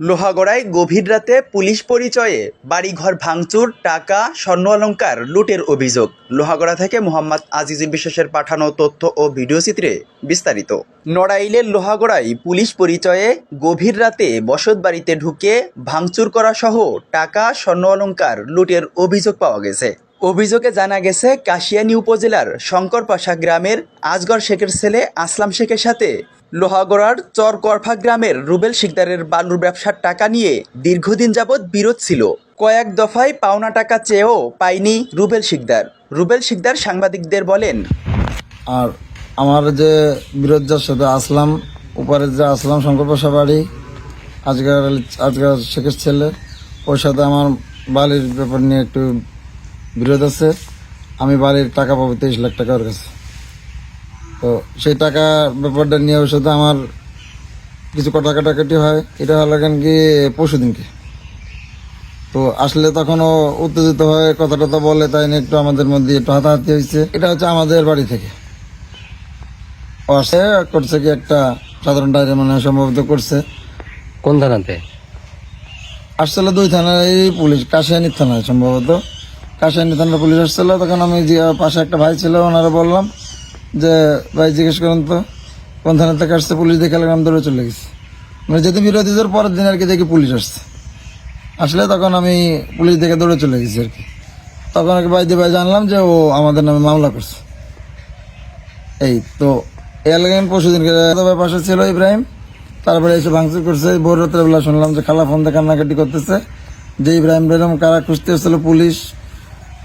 লোহাগড়ায় গভীর রাতে পুলিশ পরিচয়ে বাড়িঘর ভাঙচুর, টাকা, স্বর্ণ অলঙ্কার লুটের অভিযোগ। লোহাগড়া থেকে মোহাম্মদ আজিজুল বিশ্বাসের পাঠানো তথ্য ও ভিডিও চিত্রে বিস্তারিত। নড়াইলের লোহাগড়ায় পুলিশ পরিচয়ে গভীর রাতে বসত বাড়িতে ঢুকে ভাঙচুর করা সহ টাকা, স্বর্ণ অলঙ্কার লুটের অভিযোগ পাওয়া গেছে। অভিযোগে জানা গেছে, কাশিয়ানী উপজেলার শঙ্করপাশা গ্রামের আজগর শেখের ছেলে আসলাম শেখের সাথে লোহাগড়ার চরকরফা গ্রামের রুবেল শিকদারের বালুর ব্যবসার টাকা নিয়ে দীর্ঘদিন যাবৎ বিরোধ ছিল। কয়েক দফায় পাওনা টাকা চেয়েও পায়নি রুবেল শিকদার। রুবেল শিকদার সাংবাদিকদের বলেন, আর আমার যে বিরোধের সাথে আসলাম, উপরে যে আসলাম শঙ্কর প্রসাদ বাড়ি আজকাল আজকাল শেখের ছেলে, ওর সাথে আমার বাড়ির ব্যাপার নিয়ে একটু বিরোধ আছে। আমি বাড়ির টাকা পাবো তেইশ লাখ টাকা ওর কাছে। তো সেই টাকা ব্যাপারটা নিয়ে ওর সাথে আমার কিছু কথা কাটাকাটি হয়। এটা হলো কেন কি পরশু দিনকে। তো আসলে তখন ও উত্তেজিত হয়ে কথা টথা বলে তাই নিয়ে একটু আমাদের মধ্যে একটু হাতাহাতি হয়েছে। এটা হচ্ছে আমাদের বাড়ি থেকে। ও আসে করছে কি একটা সাধারণ ডায়েরি মানে সম্ভবত করছে। কোন থানাতে? আসছিল দুই থানার এই পুলিশ কাশিয়ানি থানায় সম্ভবত। কাশিয়ানি থানার পুলিশ আসছিল তখন আমি যে পাশে একটা ভাই ছিল ওনারা বললাম যে ভাই জিজ্ঞেস করুন তো, কোন থানা থেকে আসছে, পুলিশ দেখে আমি দৌড়ে চলে গেছি। মানে যেদিন বিরোধীদের পরের দিন আর কি দেখি পুলিশ আসছে। আসলে তখন আমি পুলিশ দেখে দৌড়ে চলে গেছি আর কি। তখন আর কি ভাই দিয়ে ভাই জানলাম যে ও আমাদের নামে মামলা করছে। এই তো এলাকায় পরশু দিন পাশে ছিল ইব্রাহিম। তারপরে এসে ভাঙচুর করছে। ভোর রাত্রে বেলা শুনলাম যে খালা ফোন দিয়ে কান্নাকাটি করতেছে। যে ইব্রাহিম বেরম কারা খুঁজতে এসেছিল পুলিশ,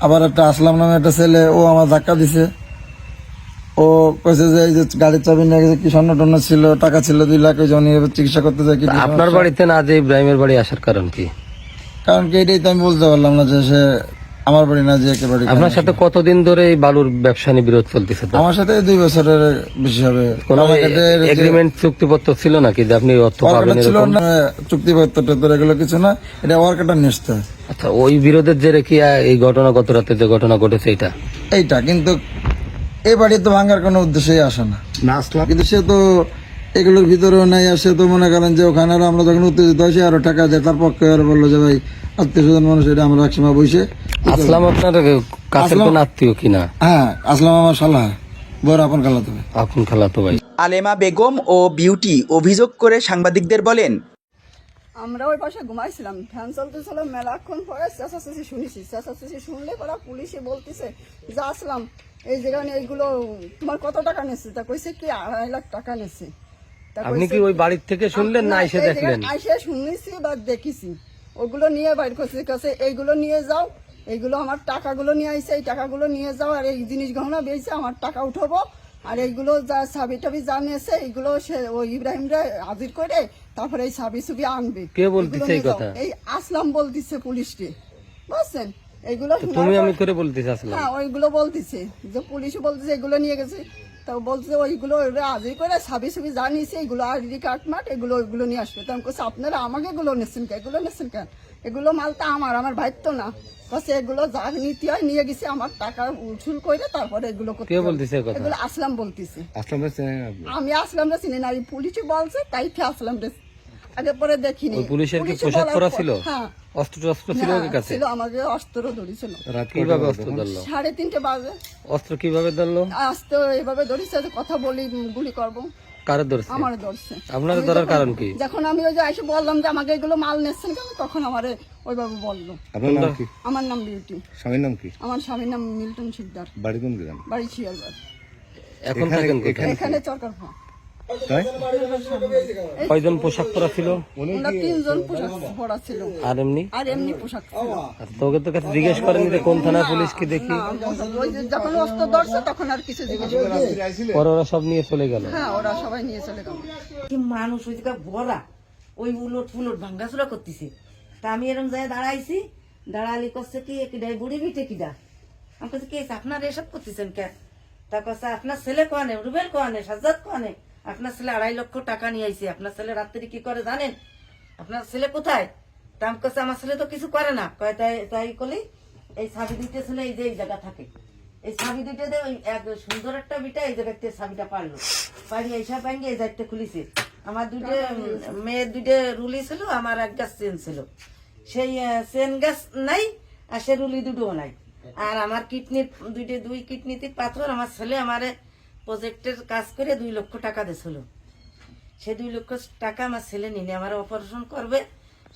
আবার একটা আসলাম নামে একটা ছেলে, ও আমার ধাক্কা দিছে। ও কইছে যে এই যে গাড়ির চাবি নিয়ে গেছে কি স্বর্ণ টর্ণ ছিল টাকা ছিল দুই লাখ ওই জন্য চিকিৎসা করতে যায় কি আপনার বাড়িতে না যে ইব্রাহিমের বাড়ি আসার কারণ কি? কারণ কি এটাই তো আমি বলতে পারলাম না যে সে আমার বাড়ি না যে একেবারে আপনার সাথে কতদিন ধরে এই বালুর ব্যবসা নিয়ে বিরোধ চলতেছে আমার সাথে দুই বছরের বেশি হবে। কোন এগ্রিমেন্ট চুক্তিপত্র ছিল নাকি যে আপনি অর্থ পাবেন ছিল না চুক্তিপত্র টত্তর এগুলো কিছু না এটা ওয়ার্কারটা নিশ্চয়। আচ্ছা ওই বিরোধের জেরে কি এই ঘটনা গত রাতে যে ঘটনা ঘটেছে এটা? এইটা কিন্তু এই বাড়ি তো ভাঙার কোনো উদ্দেশ্যই আসে না। কিন্তু সে তো এগুলোর ভিতরেও নাই আর সে তো মনে করেন যে ওখানে আরও আমরা যখন উত্তেজিত হয়েছি আরও টাকা দেয়। তার পক্ষে আরও বলল যে ভাই আত্মীয় স্বজন মানুষ এটা আমরা একসময় বসে আসলাম আপনার কাছের কোন আত্মীয় কিনা? হ্যাঁ আসলাম আমার সালা বড় আপন খালাতে আপন খালাতো ভাই। আলেমা বেগম ও বিউটি অভিযোগ করে সাংবাদিকদের বলেন আমরা ওই পাশে ঘুমাইছিলাম। ফ্যান চলতেছিল মেলাক্ষণ পরে চেঁচাচেঁচি শুনেছি। চেঁচাচেঁচি শুনলে পরে পুলিশে বলতেছে যে আসলাম এই যেখানে এইগুলো তোমার কত টাকা নিচ্ছে তা কইছে কি আড়াই লাখ টাকা নিচ্ছে আপনি কি ওই বাড়ির থেকে শুনলেন না এসে দেখলেন? আইসে শুনেছি বা দেখেছি। ওগুলো নিয়ে বাইর করছে কাছে এইগুলো নিয়ে যাও এইগুলো আমার টাকাগুলো নিয়ে আইছে এই টাকাগুলো নিয়ে যাও আর এই জিনিস গহনা বেয়েছে আমার টাকা উঠাবো আর এইগুলো যা সাবি টাবি জানিয়েছে এইগুলো সে ওই ইব্রাহিমরা হাজির করে তারপরে এই সাবি সুবি আনবে। কে বলতেছে এই কথা? এই আসলাম বলতেছে পুলিশকে। বুঝছেন? এইগুলো তুমি আমি করে বলতেছি আসলাম। হ্যাঁ ওইগুলো বলতেছে যে পুলিশ বলতেছে এগুলো নিয়ে গেছে। তা বলছে ওইগুলো আজই করে সাবি সুবি যা নিয়েছে এগুলো আর কার্ড কাটমাট এগুলো ওইগুলো নিয়ে আসবে। তখন বলছে আপনারা আমাকে এগুলো নিচ্ছেন কেন এগুলো নিচ্ছেন কেন এগুলো মালটা আমার আমার ভাই তো না। বলছে এগুলো যা নিতে হয় নিয়ে গেছে আমার টাকা উসুল করে তারপরে এগুলো কে বলতেছে এগুলো আসলাম বলতেছে। আমি আসলাম রে চিনি না পুলিশ বলছে তাই আসলাম রে আগে পরে দেখিনি। পুলিশের কি পোশাক পরা ছিল? হ্যাঁ। অস্ত্র ছিল ওর কাছে? ছিল আমাকে অস্ত্র ধরেছিল। কীভাবে অস্ত্র ধরলো? সাড়ে তিনটে বাজে। অস্ত্র কীভাবে ধরলো? আসতে এইভাবে ধরিছে কথা বলি গুলি করব। কারে ধরছে? আমার ধরছে। আপনার ধরার কারণ কি? যখন আমি ওই যে এসে বললাম যে আমাকে এগুলো মাল নিচ্ছেন কেন তখন আমারে ওইভাবে বলল। আপনার নাম কি? আমার নাম বিউটি। স্বামীর নাম কি? আমার স্বামীর নাম মিল্টন শিকদার। বাড়ি কোন গ্রাম? বাড়ি শিয়ালবার এখন থাকেন কোথায়? এখানে চরকার ফা তাই? কয়জন পোশাক পরা ছিল? তিনজন পোশাক পরা ছিল। আর এমনি? আর এমনি পোশাক তোকে তো কাছে জিজ্ঞেস করেনি যে কোন থানার পুলিশ কি দেখি? না, ওই যে যখন অস্ত্র ধরছে তখন আর কিছু জিজ্ঞেস করেনি। পরে ওরা সব নিয়ে চলে গেল। হ্যাঁ ওরা সবাই নিয়ে চলে গেল। কি মানুষ ওই জায়গা ভরা ওই উলট ফুলট ভাঙ্গাচুরা করতেছে। তা আমি এরকম যায় দাঁড়াইছি দাঁড়ালি করছে কি কিডাই বুড়ি বিটে কিডা? আমি কাছে কি? আপনারা এসব করতেছেন কে? তা কাছে আপনার ছেলে কোয়ানে রুবেল কোয়ানে সাজাদ কোয়ানে আপনার ছেলে আড়াই লক্ষ টাকা নিয়ে আইছে। আপনার ছেলে রাত্রি কি করে জানেন? আপনার ছেলে কোথায়? তা আমি কাছে আমার ছেলে তো কিছু করে না। কয়, তাই তাই করলি এই ছাবি দুইটা ছেলে এই যে এই জায়গা থাকে। এই ছাবি দুইটা দিয়ে ওই এক সুন্দর একটা বিটা এই ব্যক্তির ছাবিটা পারল। পারি এইসব ব্যাঙ্গে এই দায়িত্ব খুলিছে। আমার দুটো মেয়ের দুটো রুলি ছিল, আমার এক গাছ চেন ছিল। সেই চেন গাছ নাই আর সে রুলি দুটোও নাই। আর আমার কিডনির, দুইটা, দুই কিডনিতে পাথর, আমার ছেলে আমারে প্রজেক্টের কাজ করে দুই লক্ষ টাকা দিয়েছিল সে দুই লক্ষ টাকা আমার ছেলে নিনে আমার অপারেশন করবে।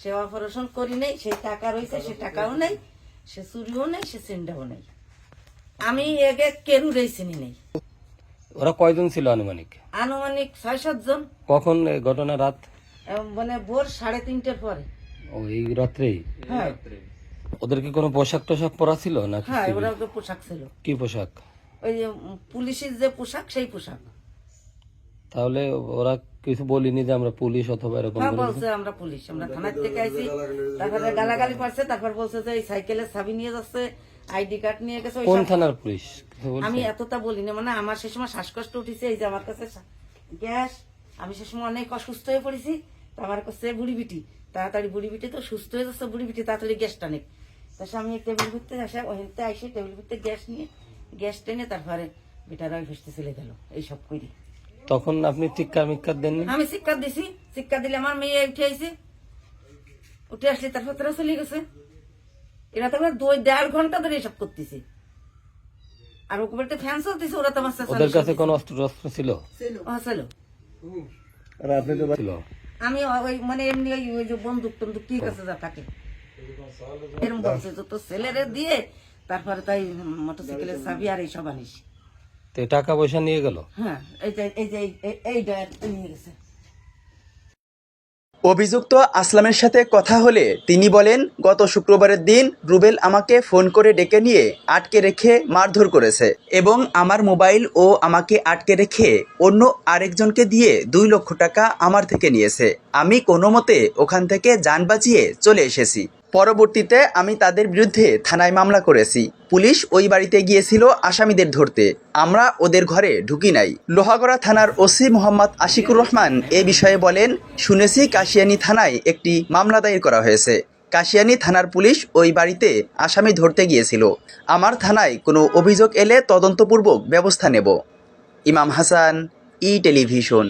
সে অপারেশন করি নেই সেই টাকা রয়েছে সে টাকাও নেই সে চুরিও নেই সে চেনটাও নেই। আমি এগে কেরু রেছিনি নেই। ওরা কয়জন ছিল আনুমানিক? আনুমানিক ছয় সাতজন কখন এই ঘটনা রাত? মানে ভোর সাড়ে তিনটের পরে। ও এই রাত্রেই? হ্যাঁ। ওদের কি কোনো পোশাক টোশাক পরা ছিল নাকি হ্যাঁ? ওরা ওকে পোশাক ছিল। কি পোশাক? ওই যে পুলিশের যে পোশাক সেই পোশাক। তাহলে ওরা কিছু বলিনি যে আমরা পুলিশ অথবা এরকম হ্যাঁ বলছে আমরা পুলিশ আমরা থানার থেকে আইছি। তারপরে গালাগালি পারছে তারপর বলছে যে এই চাবি নিয়ে যাচ্ছে আইডি কার্ড নিয়ে গেছে কোন থানার পুলিশ? আমি এতটা বলি না মানে আমার সে সময় শ্বাসকষ্ট উঠেছে এই যে আমার কাছে গ্যাস। আমি সে সময় অনেক অসুস্থ হয়ে পড়েছি তো আমার কাছে বুড়ি বিটি। তাড়াতাড়ি বুড়ি বিটি তো সুস্থ হয়ে যাচ্ছে বুড়ি বিটি তাড়াতাড়ি গ্যাসটা নেই তার আমি টেবিল ভিতরে আসে ওখানতে আসে টেবিল ভিতরে গ্যাস নিয়ে গ্যাস টেনে তারপরে বেটারা ওই ফেসতে চলে গেল এইসব করি তখন আপনি মিক্কার দেননি? আমি শিক্ষা দিছি শিক্ষা দিলে আমার মেয়ে উঠে আইছে। উঠে আসলে তারপর তারা চলে গেছে। এরা তো দুই দেড় ঘণ্টা ধরে এসব করতেছে। আর ওকে বাড়িতে ফ্যান চলতেছে ওরা তো আমার ওদের কাছে কোনো অস্ত্র টস্ত্র ছিল? হাসালো ছিল। আমি ওই মানে এমনি ওই যে বন্দুক টন্দুক কি কাছে যা থাকে এরকম বলছে তোর ছেলেরে দিয়ে তারপরে তাই মোটরসাইকেলের চাবি আর এইসব আনিস। তো টাকা পয়সা নিয়ে গেল? হ্যাঁ এই যে এই যে এই- নিয়ে গেছে। অভিযুক্ত আসলামের সাথে কথা হলে তিনি বলেন গত শুক্রবারের দিন রুবেল আমাকে ফোন করে ডেকে নিয়ে আটকে রেখে মারধর করেছে এবং আমার মোবাইল ও আমাকে আটকে রেখে অন্য আরেকজনকে দিয়ে দুই লক্ষ টাকা আমার থেকে নিয়েছে। আমি কোনো মতে ওখান থেকে যান বাঁচিয়ে চলে এসেছি। পরবর্তীতে আমি তাদের বিরুদ্ধে থানায় মামলা করেছি। পুলিশ ওই বাড়িতে গিয়েছিল আসামিদের ধরতে। আমরা ওদের ঘরে ঢুকি নাই। লোহাগড়া থানার ওসি মোহাম্মদ আশিকুর রহমান এ বিষয়ে বলেন, শুনেছি কাশিয়ানী থানায় একটি মামলা দায়ের করা হয়েছে। কাশিয়ানী থানার পুলিশ ওই বাড়িতে আসামি ধরতে গিয়েছিল। আমার থানায় কোনো অভিযোগ এলে তদন্তপূর্বক ব্যবস্থা নেব। ইমাম হাসান, ই টেলিভিশন।